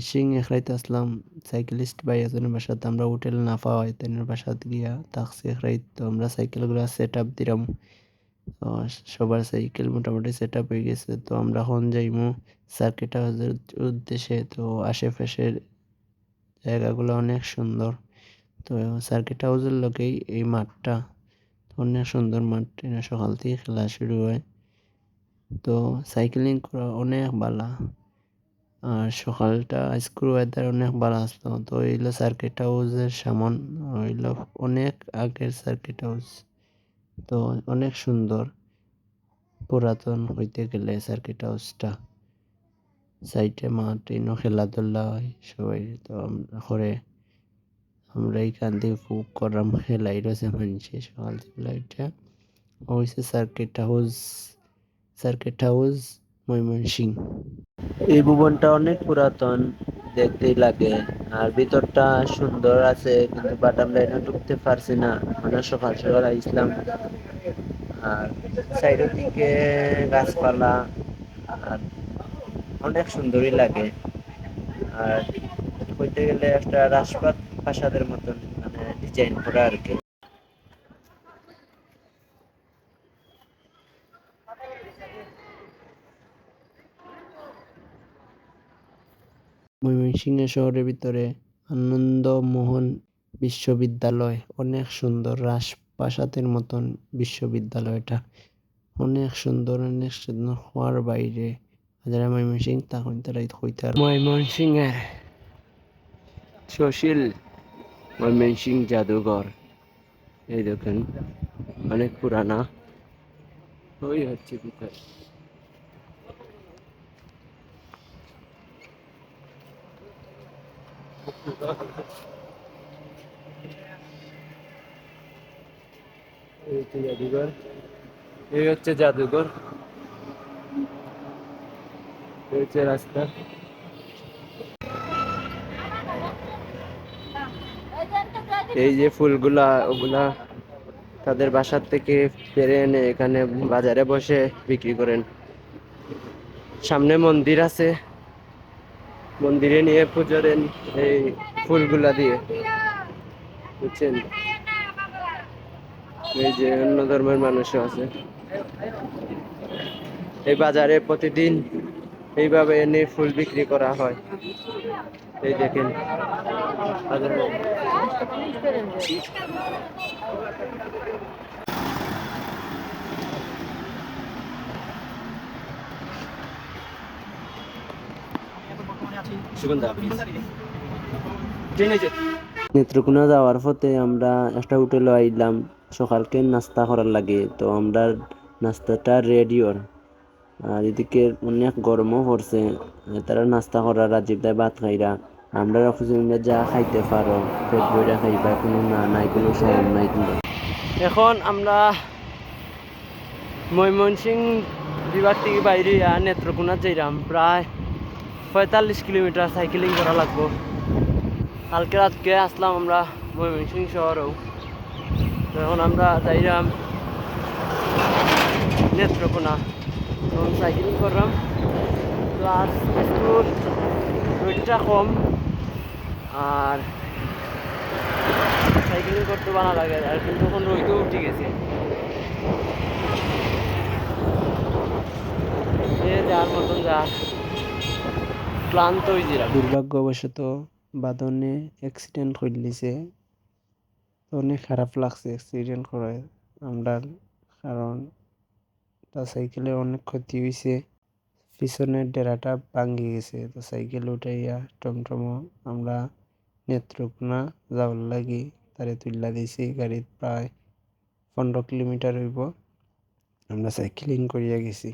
ময়মনসিং এখরাইতে আসলাম cyclist ভাই একজনের বাসাতে আমরা হোটেল না পাওয়াই তেনের বাসাতে গিয়া থাকছি এখরাইত তো আমরা সাইকেলগুলো সেট আপ দিলাম সবার সাইকেল মোটামুটি সেট আপ হয়ে গেছে তো আমরা এখন যাইমু সার্কিট হাউসের উদ্দেশ্যে তো আশেপাশের জায়গাগুলো অনেক সুন্দর তো সার্কিট হাউসের লোকেই এই মাঠটা অনেক সুন্দর মাঠ সকাল থেকে খেলা শুরু হয় তো সাইকেলিং করা অনেক ভালো আর সকালটা আজকের ওয়েদার অনেক ভালো আসতো। তো এইগুলো সার্কিট হাউসের সামান হইল অনেক আগের সার্কিট হাউস তো অনেক সুন্দর। পুরাতন হইতে গেলে সার্কিট হাউসটা সাইডে মাঠ, এনো খেলাধুলা হয় সবাই। তো করে আমরা এইখান থেকে ফুক করাম খেলাই রয়েছে মানুষে সকাল থেকে এটা circuit house circuit house Mymensingh এই ভবনটা অনেক পুরাতন, দেখতেই লাগে। আর ভিতরটা সুন্দর আছে, কিন্তু বাট আমরা এটা ঢুকতে পারছি না। মানে সকাল সকাল আইসলাম আর সাইডের দিকে গাছপালা, আর অনেক সুন্দরই লাগে। আর কইতে গেলে একটা রাজপাত প্রাসাদের মতন মানে ডিজাইন করা আর কি। ময়মনসিংহ শহরের ভিতরে আনন্দমোহন বিশ্ববিদ্যালয়। অনেক সুন্দর রাজপ্রাসাদের মতন বিশ্ববিদ্যালয়টা অনেক সুন্দর অনেক সুন্দর হওয়ার বাইরে। যারা ময়মনসিং তখন তারা হইতে ময়মনসিংহের সুশীল ময়মনসিং জাদুঘর। এই দেখেন, অনেক পুরানা। হচ্ছে ভিতর এই হচ্ছে জাদুঘর। এই হচ্ছে জাদুঘর। এই হচ্ছে রাস্তা। এই যে ফুলগুলা, ওগুলা তাদের বাসার থেকে পেরে এনে এখানে বাজারে বসে বিক্রি করেন। সামনে মন্দির আছে। মন্দিরে নিয়ে পুজো দেন এই ফুলগুলা দিয়ে। বুঝছেন? এই যে অন্য ধর্মের মানুষও আছে। এই বাজারে প্রতিদিন এইভাবে এনে ফুল বিক্রি করা হয়। এই দেখেন। নেত্রকোনা যাওয়ার পথে আমরা একটা হোটেলে আইলাম। সকালকে নাস্তা করার লাগে। তো আমরা নাস্তাটা রেডিওর আর এদিকে অনেক গরমও পড়ছে। তারা নাস্তা করার রাজীব দায় ভাত খাইরা। আমরা খুঁজে যা খাইতে পারো, পেট বইরা খাইবা। কোনো না, নাই, কোনো শরম নাই কিন্তু এখন আমরা ময়মনসিং বিভাগ থেকে বাইরে নেত্রকোনা যাইলাম প্রায় পঁয়তাল্লিশ কিলোমিটার সাইকেলিং করা লাগবো। কালকে রাতকে আসলাম আমরা ময়মনসিং শহরেও। এখন আমরা যাইলাম নেত্রকোনা। তখন সাইকেলিং করলাম। আজ একটু রোদটা কম। আর সাইকেলিং করতে ভালো লাগে। আর কিন্তু এখন রোদও উঠে গেছে। যার মতন যা ক্লান্ত দুর্ভাগ্যবশত বাদনে অ্যাক্সিডেন্ট করলিছে অনেক খারাপ লাগছে অ্যাক্সিডেন্ট করে আমরা কারণ তার সাইকেলে অনেক ক্ষতি হয়েছে পিছনের ডেরাটা ভাঙ্গি গেছে, তো সাইকেল উঠাইয়া টমটমো আমরা নেত্রকোনা যাওয়ার লাগি, তারে তুল্লা দিয়েছি গাড়িত প্রায় পনেরো কিলোমিটার হইব। আমরা সাইকেলিং করিয়া গেছি।